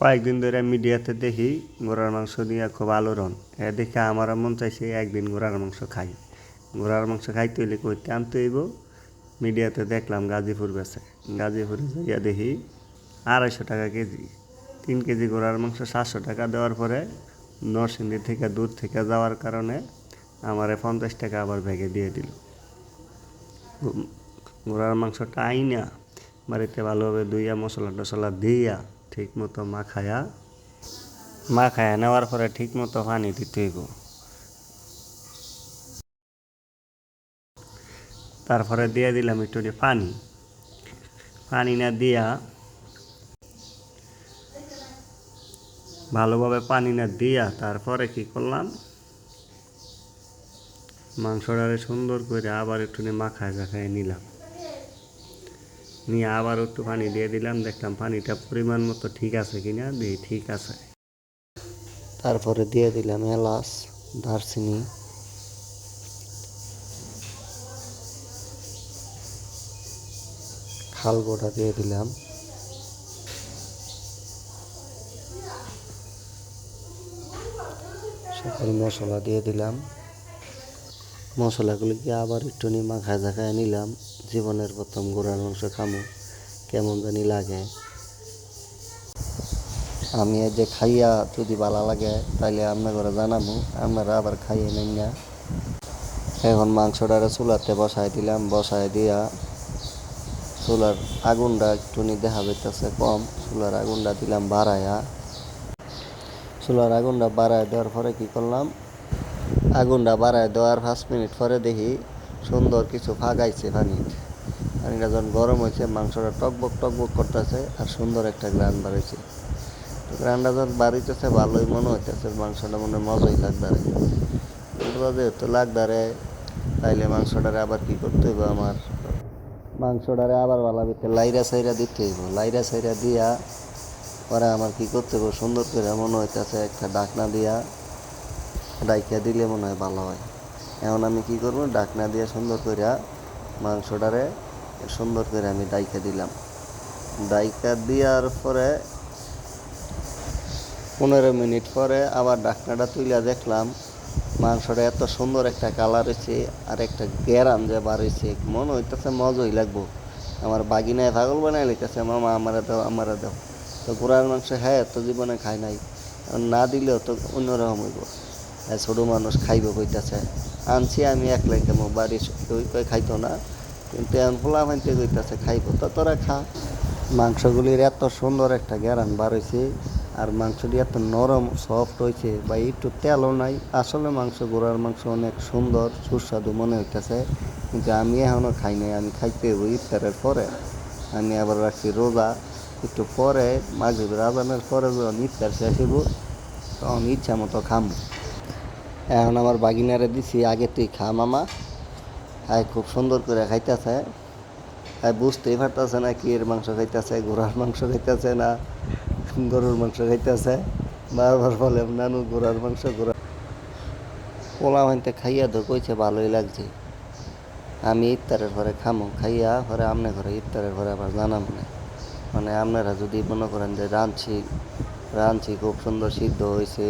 কয়েকদিন ধরে মিডিয়াতে দেখি ঘোড়ার মাংস নিয়ে খুব আলোড়ন। এ দেখে আমারও মন চাইছে একদিন ঘোড়ার মাংস খাই। ঘোড়ার মাংস খাইতে হইলে কইতে আনতে হইব, মিডিয়াতে দেখলাম গাজীপুর বেছে গাজীপুরে যাইয়া দেখি আড়াইশো টাকা কেজি। তিন কেজি ঘোড়ার মাংস সাতশো টাকা দেওয়ার পরে নরসিংদী থেকে দূর থেকে যাওয়ার কারণে আমারে পঞ্চাশ টাকা আবার ব্যাগে দিয়ে দিল। ঘোড়ার মাংসটা আইনা বাড়িতে ভালোভাবে ধুইয়া মশলা টশলা দিয়া ঠিক মতো মাখায়া মাখায়া নেওয়ার পরে ঠিক মতো পানি দিতে হইব। তারপরে দিয়ে দিলাম একটু পানি। পানি না দিয়া ভালোভাবে পানি না দিয়া তারপরে কি করলাম, মাংসটারে সুন্দর করে আবার একটু মাখায় জাখায় নিলাম। নিয়ে আবার একটু পানি দিয়ে দিলাম, দেখলাম পানিটা পরিমাণ মতো ঠিক আছে কিনা, দিয়ে ঠিক আছে। তারপরে দিয়ে দিলাম এলাচ, দারচিনি। খাল গোটা দিয়ে দিলাম। সকল মশলা দিয়ে দিলাম। মশলাগুলিকে আবার একটু নিয়ে মাখায় ঝাঁকায় নিলাম। জীবনের প্রথম গরুর মাংস খামো কেমন জানি লাগে। আমি যে খাইয়া যদি ভালো লাগে, তাইলে আপনার ঘরে জানাব। আপনারা আবার খাইয়ে নেন না। এখন মাংসটারে চুলাতে বসাই দিলাম। বসাই দিয়া চুলার আগুনটা একটু নি দেখা যাইতেছে কম। চুলার আগুনটা দিলাম বাড়ায়া। চুলার আগুনটা বাড়ায় দেওয়ার পরে কি করলাম আগুনটা বাড়ায় দেওয়ার পাঁচ মিনিট পরে দেখি সুন্দর কিছু ফাগাইছে পানি। পানিটা যখন গরম হয়েছে, মাংসটা টকবক টকবক করতেছে আর সুন্দর একটা গ্রান বাড়িছে তো গ্রানটা যখন বাড়িতেছে ভালোই মনে হইতেছে, মাংসটা মনে মজাই কিন্তু যেহেতু লাগদারে তাইলে মাংসটারে আবার কি করতে হইব আমার? মাংসটারে আবার ভালো ভিতরে লাইরা সাইরা দিতে হইব। লাইরা সাইরা দিয়া পরে আমার কি করতে হইব? সুন্দর করে মনে হইতেছে একটা ডাকনা দিয়া ডাইকা দিলে মনে হয় ভালো হয়। এখন আমি কি করব? ডাকনা দিয়ে সুন্দর করে মাংসটারে সুন্দর করে আমি ডাইকা দিলাম। ডাইকা দেওয়ার পরে পনেরো মিনিট পরে আবার ডাকনাটা তুইলা দেখলাম মাংসটা এত সুন্দর একটা কালার হয়েছে আর একটা গ্যারাম যে বার হয়েছে মনে হইতেছে মজাই লাগবো। আমার বাগিনায় পাগল বানাই লিখতেছে মামা, আমারে দাও আমারে দাও। তো ঘোড়ার মাংস হ্যাঁ এত জীবনে খাই নাই। না দিলেও তো অন্যরকম হইব। ছোটো মানুষ খাইব কইতাছে। আনছি আমি একলাই কেমন বাড়ি কেউ কই খাইতো না। কিন্তু এখন ফোলা ফাইতে কইতাছে, খাইব, তো তোরা খা। মাংসগুলির এত সুন্দর একটা গ্যারান বার হয়েছে আর মাংসটি এত নরম সফট হয়েছে বা একটু তেলও নাই। আসলে মাংস, গোড়ার মাংস অনেক সুন্দর, সুস্বাদু মনে হইতেছে। কিন্তু আমি এখনও খাই নাই, আমি খাইতে হইব ইফতারের পরে। আমি আবার রাখছি রোজা। একটু পরে, মাগরিবের আজানের পরে যখন ইফতার শেষ হইব, তখন ইচ্ছা মতো খামো। এখন আমার বাগিনারে দিছি, আগে তুই খা মামা। হ্যাঁ খুব সুন্দর করে খাইতেছে। হ্যাঁ বুঝতেই পারতেছে না কি এর মাংস খাইতেছে ঘোড়ার মাংস খাইতেছে না গরুর মাংস খাইতেছে। বারবার বলে, নানু ঘোড়ার মাংস ঘোড়া পোলা হইতে খাইয়া তো কইছে, ভালোই লাগছে। আমি ইফতারের ঘরে খামো, খাইয়া পরে আপনার ঘরে ইফতারের ঘরে আবার জানাম না। মানে আপনারা যদি মনে করেন যে রাঁধছি রাঁধছি, খুব সুন্দর সিদ্ধ হয়েছে